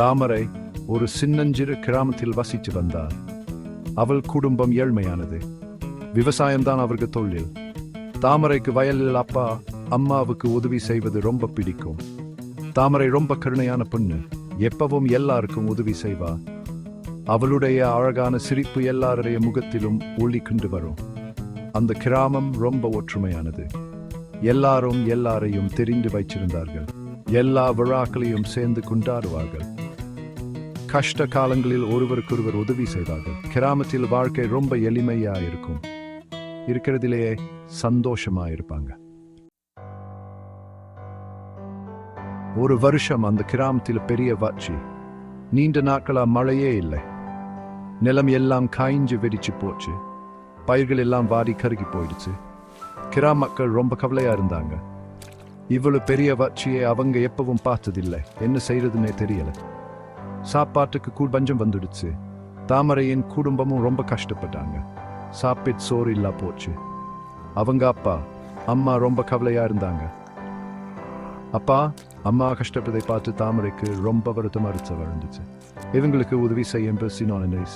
தாமரை ஒரு சின்னஞ்சிறு கிராமத்தில் வசித்து வந்தார் அவள் குடும்பம் ஏழ்மையானது. விவசாயம்தான் அவர்கள் தொழில். தாமரைக்கு வயலில் அப்பா அம்மாவுக்கு உதவி செய்வது ரொம்ப பிடிக்கும். தாமரை ரொம்ப கருணையான பொண்ணு. எப்பவும் எல்லாருக்கும் உதவி செய்வா. அவளுடைய அழகான சிரிப்பு எல்லாருடைய முகத்திலும் ஒளி கொண்டு வரும். அந்த கிராமம் ரொம்ப ஒற்றுமையானது. எல்லாரும் எல்லாரையும் தெரிந்து வைச்சிருந்தார்கள். எல்லா விழாக்களையும் சேர்ந்து கொண்டாடுவார்கள். கஷ்ட காலங்களில் ஒருவருக்கொருவர் உதவி செய்வார்கள் கிராமத்தில் வாழ்க்கை ரொம்ப எளிமையா இருக்கும் இருக்கிறதிலேயே சந்தோஷமா இருப்பாங்க ஒரு வருஷம் அந்த கிராமத்தில் பெரிய வறட்சி. நீண்ட நாட்களா மழையே இல்லை. நிலம் எல்லாம் காய்ஞ்சு வெடிச்சு போச்சு. பயிர்கள் எல்லாம் வாடி கருகி போயிடுச்சு. கிராம மக்கள் ரொம்ப கவலையா இருந்தாங்க. இவ்வளவு பெரிய வறட்சியை அவங்க எப்பவும் பார்த்ததில்லை. என்ன செய்யறதுன்னே தெரியல. சாப்பாட்டுக்கு கூழ் பஞ்சம் வந்துடுச்சு. தாமரையின் குடும்பமும் ரொம்ப கஷ்டப்பட்டாங்க. சாப்பிட்டு சோறு இல்லா போச்சு. அவங்க அப்பா அம்மா ரொம்ப கவலையா இருந்தாங்க. அப்பா அம்மா கஷ்டப்பட்டதை பார்த்து தாமரைக்கு ரொம்ப வருத்தம் இருந்துச்சு இருந்துச்சு. இவங்களுக்கு உதவி செய்ய சினோன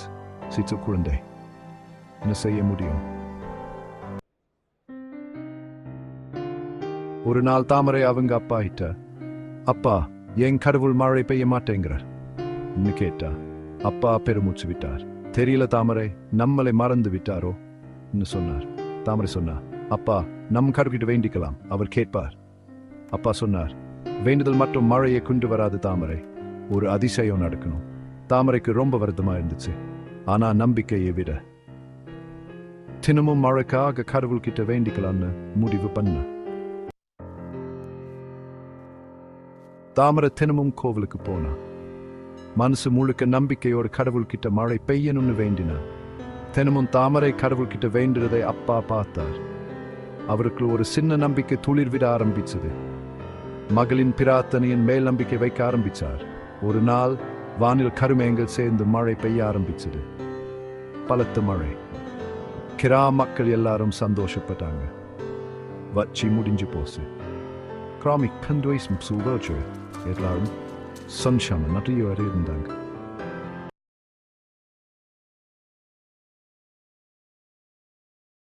சிச்சு குழந்தை என்ன செய்ய முடியும்? ஒரு நாள் தாமரை அவங்க அப்பா கிட்ட அப்பா என் கடவுள் மழை பெய்ய மாட்டேங்கிறார். கேட்டா. அப்பா பெருமூச்சு விட்டார். தெரியல தாமரை நம்மளை மறந்து விட்டாரோ? சொன்னார். தாமரை சொன்னா அப்பா நம் கடவுள்கிட்ட வேண்டிக்கலாம். அவர் கேட்பார். அப்பா சொன்னார் வேண்டுதல் மற்றும் மழையை கொண்டு வராது தாமரை. ஒரு அதிசயம் நடக்கணும். தாமரைக்கு ரொம்ப வருத்தமா இருந்துச்சு. ஆனா நம்பிக்கையை விட. தினமும் மழைக்காக கடவுள்கிட்ட வேண்டிக்கலாம்னு முடிவு பண்ண. தாமரை தினமும் கோவிலுக்கு போனா. மனசு முழுக்க நம்பிக்கையோட கடவுள்கிட்ட மழை பெய்யணும்னு வேண்டினார். தினமும் தாமரை கடவுள்கிட்ட வேண்டுறதை அப்பா பார்த்தார். அவருக்கு ஒரு சின்ன நம்பிக்கை துளிர் விட ஆரம்பிச்சது. மகளின் பிரார்த்தனையின் மேல் நம்பிக்கை வைக்க ஆரம்பிச்சார். ஒரு நாள் வானில் கருமேங்கள் சேர்ந்து மழை பெய்ய ஆரம்பிச்சது. பலத்த மழை. கிரா மக்கள் எல்லாரும் சந்தோஷப்பட்டாங்க. வச்சி முடிஞ்சு போச்சு. கிராமிக் கண்டுவை சுவர்ச்சு எல்லாரும் Sun Shaman. Natürlich, vielen Dank.